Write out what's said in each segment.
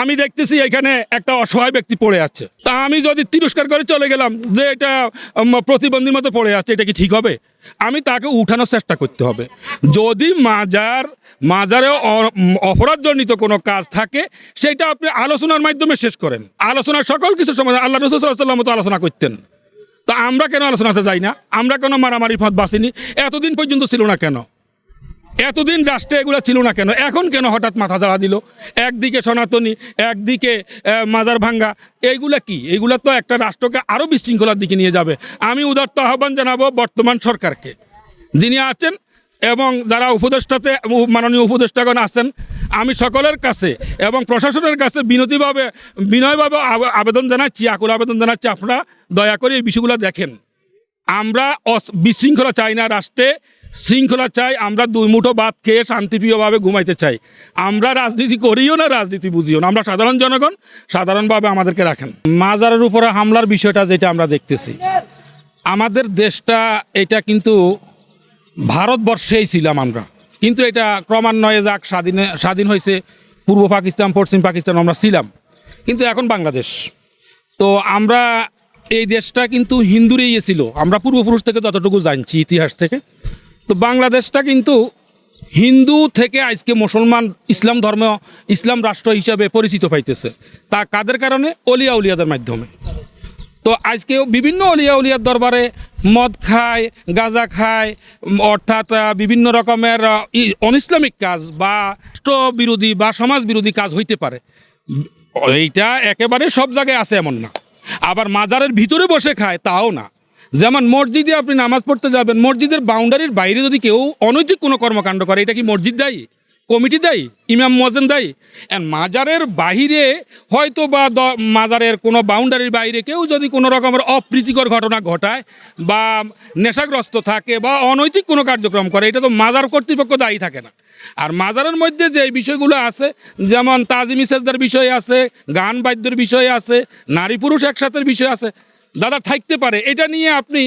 আমি দেখতেছি এখানে একটা অসহায় ব্যক্তি পড়ে আছে। তা আমি যদি তিরস্কার করে চলে গেলাম যে এটা প্রতিবন্ধীর মতো পড়ে আছে, এটা কি ঠিক হবে? আমি তাকে উঠানোর চেষ্টা করতে হবে। যদি মাজার মাজারে অপরাধজনিত কোনো কাজ থাকে, সেটা আপনি আলোচনার মাধ্যমে শেষ করেন। আলোচনার সকল কিছু সমাধান, আল্লাহ রসুল সাল্লাম মতো আলোচনা করতেন। তা আমরা কেন আলোচনাতে যাই না? আমরা কেন মারামারি ফাঁদ বাসিনি এতদিন পর্যন্ত ছিল না কেন? এতদিন রাষ্ট্রে এগুলো ছিল না কেন? এখন কেন হঠাৎ মাথা ঝাড়া দিল? একদিকে সনাতনী, একদিকে মাজার ভাঙ্গা। এইগুলা কি? এইগুলো তো একটা রাষ্ট্রকে আরও বিশৃঙ্খলার দিকে নিয়ে যাবে। আমি উদার্ত আহ্বান জানাব বর্তমান সরকারকে। যিনি আছেন এবং যারা উপদেষ্টাতে মাননীয় উপদেষ্টাগণ আছেন, আমি সকলের কাছে এবং প্রশাসনের কাছে বিনতিভাবে, বিনয়ভাবে আবে- আবেদন জানাচ্ছি, আকুল আবেদন জানাচ্ছি, আপনারা দয়া করে এই বিষয়গুলো দেখেন। আমরা বিশৃঙ্খলা চাই না রাষ্ট্রে। শৃঙ্খলা চাই, আমরা দুই মুঠো ভাত খেয়ে শান্তিপ্রিয়ভাবে ঘুমাইতে চাই। আমরা রাজনীতি করিও না, রাজনীতি বুঝিও না। আমরা সাধারণ জনগণ, সাধারণভাবে আমাদেরকে রাখেন। মাজারের উপরে হামলার বিষয়টা যেটা আমরা দেখতেছি। আমাদের দেশটা, এটা কিন্তু ভারতবর্ষেই ছিলাম আমরা। কিন্তু এটা ক্রমান্বয়ে যাক, স্বাধীন স্বাধীন হয়েছে। পূর্ব পাকিস্তান, পশ্চিম পাকিস্তান আমরা ছিলাম। কিন্তু এখন বাংলাদেশ। তো আমরা এই দেশটা কিন্তু হিন্দুরই ছিল। আমরা পূর্বপুরুষ থেকে যতটুকু জানছি ইতিহাস থেকে। তো বাংলাদেশটা কিন্তু হিন্দু থেকে আজকে মুসলমান ইসলাম ধর্ম, ইসলাম রাষ্ট্র হিসাবে পরিচিত পাইতেছে। তা কাদের কারণে? অলিয়া উলিয়াদের মাধ্যমে। তো আজকেও বিভিন্ন অলিয়া উলিয়ার দরবারে মদ খায়, গাঁজা খায়, অর্থাৎ বিভিন্ন রকমের অনিসলামিক কাজ বা রাষ্ট্র বিরোধী বা সমাজ বিরোধী কাজ হইতে পারে। এইটা একেবারে সব জায়গায় আছে এমন না। আবার মাজারের ভিতরে বসে খায় তাও না। যেমন মসজিদে আপনি নামাজ পড়তে যাবেন, মসজিদের বাউন্ডারির বাইরে যদি কেউ অনৈতিক কোনো কর্মকাণ্ড করে, এটা কি মসজিদ দায়ী? কমিটি দেয়? ইমাম মজেন দেয়? আর মাজারের বাহিরে হয়তো বা মাজারের কোনো বাউন্ডারির বাইরে কেউ যদি কোনো রকমের অপ্রীতিকর ঘটনা ঘটায় বা নেশাগ্রস্ত থাকে বা অনৈতিক কোনো কার্যক্রম করে, এটা তো মাজার কর্তৃপক্ষ দায়ী থাকে না। আর মাজারের মধ্যে যে বিষয়গুলো আছে, যেমন তাজিমি বিষয় আছে, গান বাদ্যের বিষয় আছে, নারী পুরুষ একসাথের বিষয় আছে দাদা থাকতে পারে। এটা নিয়ে আপনি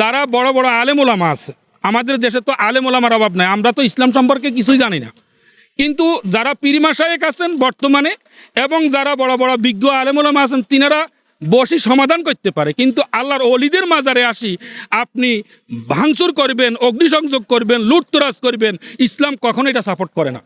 যারা বড় বড় আলেমোলামা আছে, আমাদের দেশে তো আলেমোলামার অভাব নাই, আমরা তো ইসলাম সম্পর্কে কিছুই জানি না। কিন্তু যারা পীরিমা শায়েক আছেন বর্তমানে এবং যারা বড় বড় বিজ্ঞ আলেমুলামা আছেন, তিনারা বসে সমাধান করতে পারে। কিন্তু আল্লাহর অলিদের মাজারে আসি, আপনি ভাঙচুর করবেন, অগ্নিসংযোগ করবেন, লুটতরাজ করবেন, ইসলাম কখনো এটা সাপোর্ট করে না।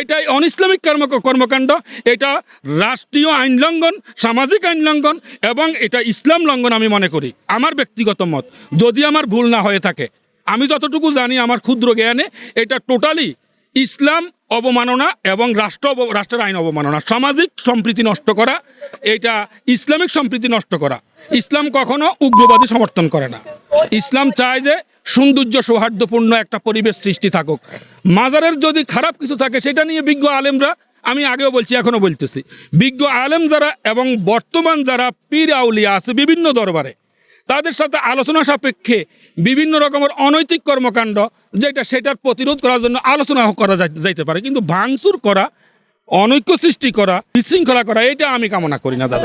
এটাই অনিসলামিক কর্ম কর্মকাণ্ড, এটা রাষ্ট্রীয় আইন লঙ্ঘন, সামাজিক আইন লঙ্ঘন এবং এটা ইসলাম লঙ্ঘন আমি মনে করি, আমার ব্যক্তিগত মত। যদি আমার ভুল না হয়ে থাকে, আমি যতটুকু জানি আমার ক্ষুদ্র জ্ঞানে, এটা টোটালি ইসলাম অবমাননা এবং রাষ্ট্র রাষ্ট্রের আইন অবমাননা, সামাজিক সম্প্রীতি নষ্ট করা, এটা ইসলামিক সম্প্রীতি নষ্ট করা। ইসলাম কখনো উগ্রবাদী সমর্থন করে না। ইসলাম চায় যে সৌন্দর্য সৌহার্দ্যপূর্ণ একটা পরিবেশ সৃষ্টি থাকুক। মাজারের যদি খারাপ কিছু থাকে, সেটা নিয়ে বিজ্ঞ আলেমরা, আমি আগেও বলছি, এখনও বলতেছি, বিজ্ঞ আলেম যারা এবং বর্তমান যারা পীর আউলিয়া আছে বিভিন্ন দরবারে, তাদের সাথে আলোচনা সাপেক্ষে বিভিন্ন রকমের অনৈতিক কর্মকাণ্ড, যেটা সেটার প্রতিরোধ করার জন্য আলোচনা করা যাইতে পারে। কিন্তু ভাঙচুর করা, অনৈক্য সৃষ্টি করা, বিশৃঙ্খলা করা, এটা আমি কামনা করি না, দাদা।